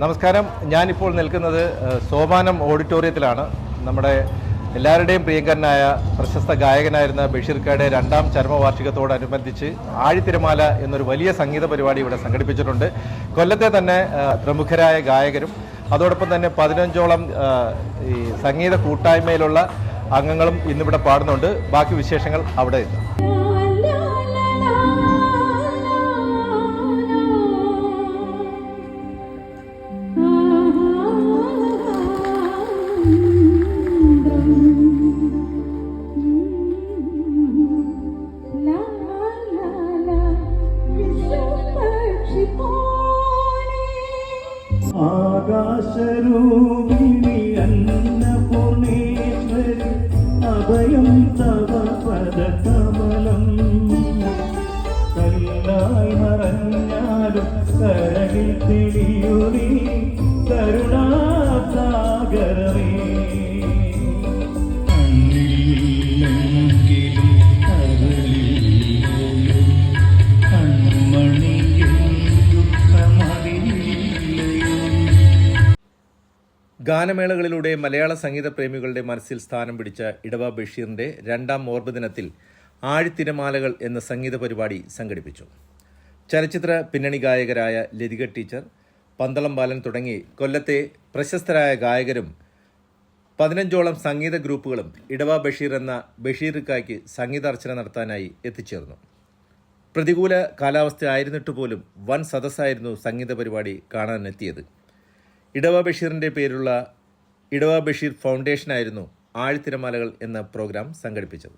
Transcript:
നമസ്കാരം. ഞാനിപ്പോൾ നിൽക്കുന്നത് സോപാനം ഓഡിറ്റോറിയത്തിലാണ്. നമ്മുടെ എല്ലാവരുടെയും പ്രിയങ്കരനായ പ്രശസ്ത ഗായകനായിരുന്ന ബഷീർക്കയുടെ രണ്ടാം ചരമവാർഷികത്തോടനുബന്ധിച്ച് ആഴിത്തിരമാല എന്നൊരു വലിയ സംഗീത പരിപാടി ഇവിടെ സംഘടിപ്പിച്ചിട്ടുണ്ട്. കൊല്ലത്തെ തന്നെ പ്രമുഖരായ ഗായകരും അതോടൊപ്പം തന്നെ പതിനഞ്ചോളം ഈ സംഗീത കൂട്ടായ്മയിലുള്ള അംഗങ്ങളും ഇന്നിവിടെ പാടുന്നുണ്ട്. ബാക്കി വിശേഷങ്ങൾ അവിടെ എത്തും. ആകാശരൂപിണി അന്നപൂർണേശ്വരി അഭയം തവ പദകമലം. കല്ലായി മറഞ്ഞാലും കരകിൽ തെളിയുറി കരുണാസാഗരമേ. ഗാനമേളകളിലൂടെ മലയാള സംഗീത പ്രേമികളുടെ മനസ്സിൽ സ്ഥാനം പിടിച്ച ഇടവ ബഷീറിന്റെ രണ്ടാം ഓർമ്മദിനത്തിൽ ആഴിത്തിരമാലകൾ എന്ന സംഗീത പരിപാടി സംഘടിപ്പിച്ചു. ചലച്ചിത്ര പിന്നണി ഗായകരായ ലതിക ടീച്ചർ പന്തളം ബാലൻ തുടങ്ങി കൊല്ലത്തെ പ്രശസ്തരായ ഗായകരും പതിനഞ്ചോളം സംഗീത ഗ്രൂപ്പുകളും ഇടവ ബഷീർ എന്ന ബഷീർക്കായ്ക്ക് സംഗീതാർച്ചന നടത്താനായി എത്തിച്ചേർന്നു. പ്രതികൂല കാലാവസ്ഥ ആയിരുന്നിട്ട് പോലും വൻ സദസ്സായിരുന്നു സംഗീത പരിപാടി കാണാനെത്തിയത്. ഇടവ ബഷീറിന്റെ പേരുള്ള ഇടവ ബഷീർ ഫൗണ്ടേഷനായിരുന്നു ആഴ്ത്തിരമാലകൾ എന്ന പ്രോഗ്രാം സംഘടിപ്പിച്ചത്.